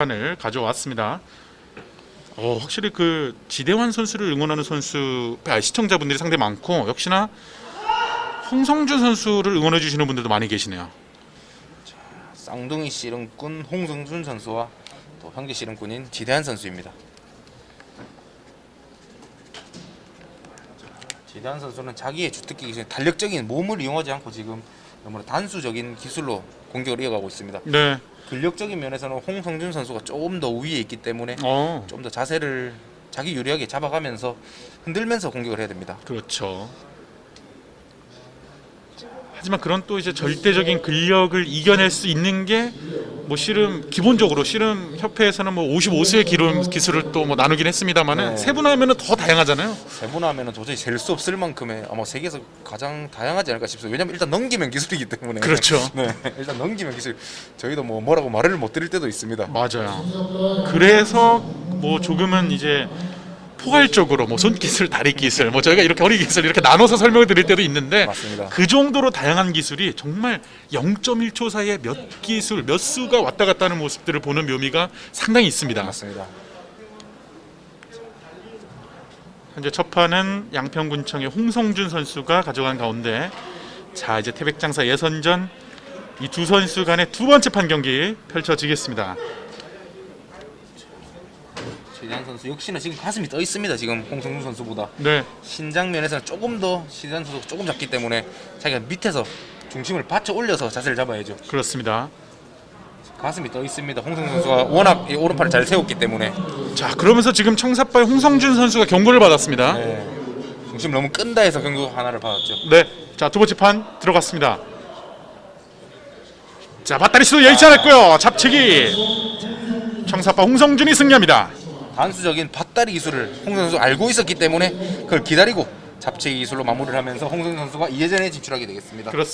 판을 가져왔습니다. 어, 확실히 그 지대환 선수를 응원하는 선수 아, 시청자분들이 상당히 많고 역시나 홍성준 선수를 응원해 주시는 분들도 많이 계시네요. 쌍둥이 씨름꾼 홍성준 선수와 또 형제 씨름꾼인 지대한 선수입니다. 지대한 선수는 자기의 주특기 기술, 탄력적인 몸을 이용하지 않고 지금 너무나 단수적인 기술로 공격을 이어가고 있습니다. 네. 근력적인 면에서는 홍성준 선수가 조금 더 위에 있기 때문에 어, 좀 더 자세를 자기 유리하게 잡아가면서 흔들면서 공격을 해야 됩니다. 그렇죠. 하지만 그런 또 이제 절대적인 근력을 이겨낼 수 있는 게 뭐 씨름 기본적으로 씨름 협회에서는 뭐 55수의 기록 기술을 또 뭐 나누긴 했습니다만은 네. 세분화하면은 더 다양하잖아요. 세분화하면 도저히 셀 수 없을 만큼의 아마 세계에서 가장 다양하지 않을까 싶습니다. 왜냐면 일단 넘기면 기술이기 때문에. 그렇죠. 네, 일단 넘기면 기술. 저희도 뭐 뭐라고 말을 못 드릴 때도 있습니다. 맞아요. 그래서 뭐 조금은 이제 포괄적으로 뭐 손기술, 다리 기술, 뭐 저희가 이렇게 허리 기술 이렇게 나눠서 설명을 드릴 때도 있는데 맞습니다. 그 정도로 다양한 기술이 정말 0.1초 사이에 몇 기술, 몇 수가 왔다 갔다 하는 모습들을 보는 묘미가 상당히 있습니다. 맞습니다. 현재 첫 판은 양평군청의 홍성준 선수가 가져간 가운데 자 이제 태백장사 예선전 이 두 선수 간의 두 번째 판 경기 펼쳐지겠습니다. 최재한 선수 역시나 지금 가슴이 떠 있습니다. 지금 홍성준 선수보다 네, 신장 면에서는 조금 더 최재한 선수가 조금 작기 때문에 자기가 밑에서 중심을 받쳐 올려서 자세를 잡아야죠. 그렇습니다. 가슴이 떠 있습니다. 홍성준 선수가 워낙 이 오른팔을 잘 세웠기 때문에 자 그러면서 지금 청사파의 홍성준 선수가 경고를 받았습니다. 네, 중심 너무 끈다 해서 경고 하나를 받았죠. 네, 자두 번째 판 들어갔습니다. 자 밧다리 수도 여의치 않았고요. 잡치기 청사파 홍성준이 승리합니다. 단수적인 밧다리 기술을 홍성준 선수 알고 있었기 때문에 그걸 기다리고 잡채 기술로 마무리를 하면서 홍성준 선수가 2회전에 진출하게 되겠습니다. 그렇습니다.